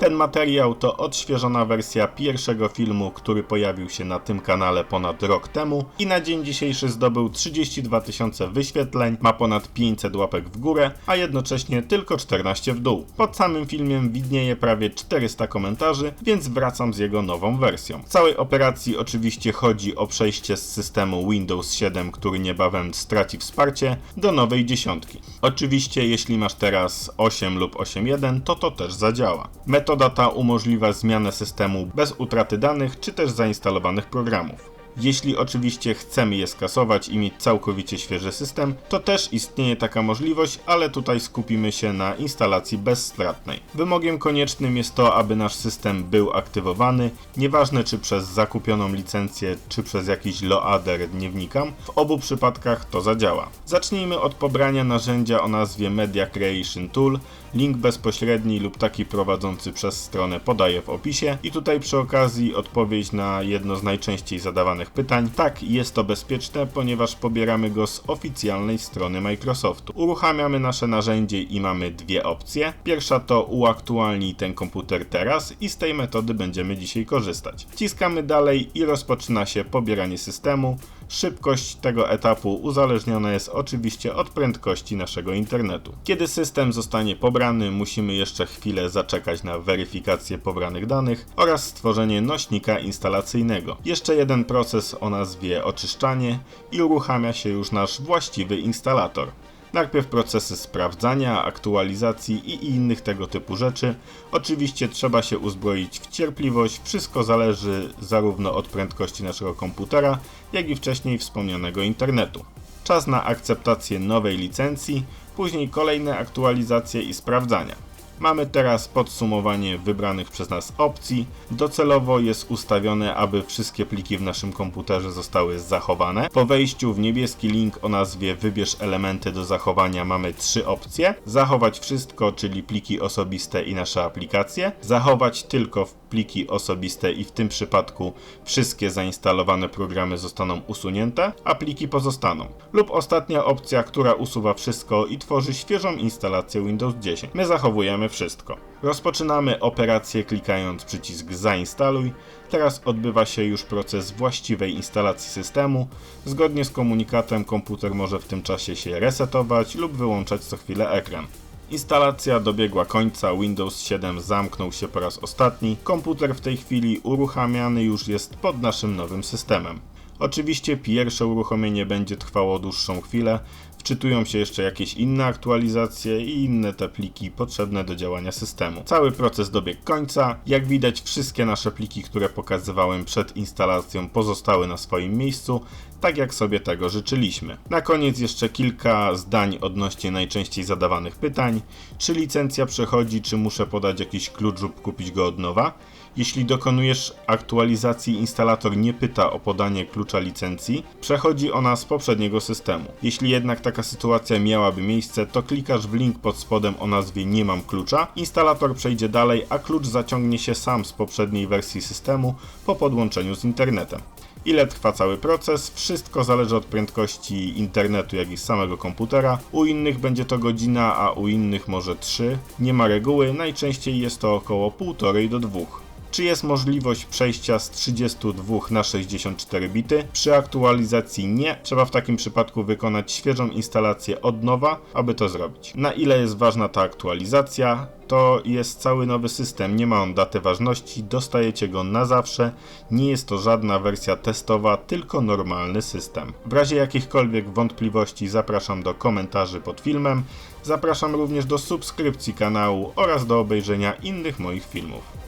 Ten materiał to odświeżona wersja pierwszego filmu, który pojawił się na tym kanale ponad rok temu i na dzień dzisiejszy zdobył 32 tysiące wyświetleń, ma ponad 500 łapek w górę, a jednocześnie tylko 14 w dół. Pod samym filmem widnieje prawie 400 komentarzy, więc wracam z jego nową wersją. W całej operacji oczywiście chodzi o przejście z systemu Windows 7, który niebawem straci wsparcie, do nowej dziesiątki. Oczywiście jeśli masz teraz 8 lub 8.1, to to też zadziała. Ta umożliwia zmianę systemu bez utraty danych czy też zainstalowanych programów. Jeśli oczywiście chcemy je skasować i mieć całkowicie świeży system, to też istnieje taka możliwość, ale tutaj skupimy się na instalacji bezstratnej. Wymogiem koniecznym jest to, aby nasz system był aktywowany, nieważne czy przez zakupioną licencję, czy przez jakiś loader, nie wnikam, w obu przypadkach to zadziała. Zacznijmy od pobrania narzędzia o nazwie Media Creation Tool, link bezpośredni lub taki prowadzący przez stronę podaję w opisie i tutaj przy okazji odpowiedź na jedno z najczęściej zadawanych pytań. Tak, jest to bezpieczne, ponieważ pobieramy go z oficjalnej strony Microsoftu. Uruchamiamy nasze narzędzie i mamy dwie opcje. Pierwsza to uaktualnij ten komputer teraz i z tej metody będziemy dzisiaj korzystać. Wciskamy dalej i rozpoczyna się pobieranie systemu. Szybkość tego etapu uzależniona jest oczywiście od prędkości naszego internetu. Kiedy system zostanie pobrany, musimy jeszcze chwilę zaczekać na weryfikację pobranych danych oraz stworzenie nośnika instalacyjnego. Jeszcze jeden proces o nazwie oczyszczanie i uruchamia się już nasz właściwy instalator. Najpierw procesy sprawdzania, aktualizacji i innych tego typu rzeczy. Oczywiście trzeba się uzbroić w cierpliwość, wszystko zależy zarówno od prędkości naszego komputera, jak i wcześniej wspomnianego internetu. Czas na akceptację nowej licencji, później kolejne aktualizacje i sprawdzania. Mamy teraz podsumowanie wybranych przez nas opcji. Docelowo jest ustawione, aby wszystkie pliki w naszym komputerze zostały zachowane. Po wejściu w niebieski link o nazwie wybierz elementy do zachowania mamy trzy opcje. Zachować wszystko, czyli pliki osobiste i nasze aplikacje. Zachować tylko pliki osobiste i w tym przypadku wszystkie zainstalowane programy zostaną usunięte, a pliki pozostaną. Lub ostatnia opcja, która usuwa wszystko i tworzy świeżą instalację Windows 10. My zachowujemy wszystko. Rozpoczynamy operację klikając przycisk zainstaluj. Teraz odbywa się już proces właściwej instalacji systemu. Zgodnie z komunikatem komputer może w tym czasie się resetować lub wyłączać co chwilę ekran. Instalacja dobiegła końca, Windows 7 zamknął się po raz ostatni. Komputer w tej chwili uruchamiany już jest pod naszym nowym systemem. Oczywiście pierwsze uruchomienie będzie trwało dłuższą chwilę, wczytują się jeszcze jakieś inne aktualizacje i inne te pliki potrzebne do działania systemu. Cały proces dobiegł końca. Jak widać wszystkie nasze pliki, które pokazywałem przed instalacją pozostały na swoim miejscu, tak jak sobie tego życzyliśmy. Na koniec jeszcze kilka zdań odnośnie najczęściej zadawanych pytań. Czy licencja przechodzi, czy muszę podać jakiś klucz lub kupić go od nowa? Jeśli dokonujesz aktualizacji, instalator nie pyta o podanie klucza licencji, przechodzi ona z poprzedniego systemu. Jeśli jednak taka sytuacja miałaby miejsce, to klikasz w link pod spodem o nazwie nie mam klucza, instalator przejdzie dalej, a klucz zaciągnie się sam z poprzedniej wersji systemu po podłączeniu z internetem. Ile trwa cały proces? Wszystko zależy od prędkości internetu, jak i samego komputera. U innych będzie to godzina, a u innych może 3. Nie ma reguły, najczęściej jest to około 1,5 do 2. Czy jest możliwość przejścia z 32 na 64 bity? Przy aktualizacji nie. Trzeba w takim przypadku wykonać świeżą instalację od nowa, aby to zrobić. Na ile jest ważna ta aktualizacja? To jest cały nowy system, nie ma on daty ważności, dostajecie go na zawsze, nie jest to żadna wersja testowa, tylko normalny system. W razie jakichkolwiek wątpliwości zapraszam do komentarzy pod filmem, zapraszam również do subskrypcji kanału oraz do obejrzenia innych moich filmów.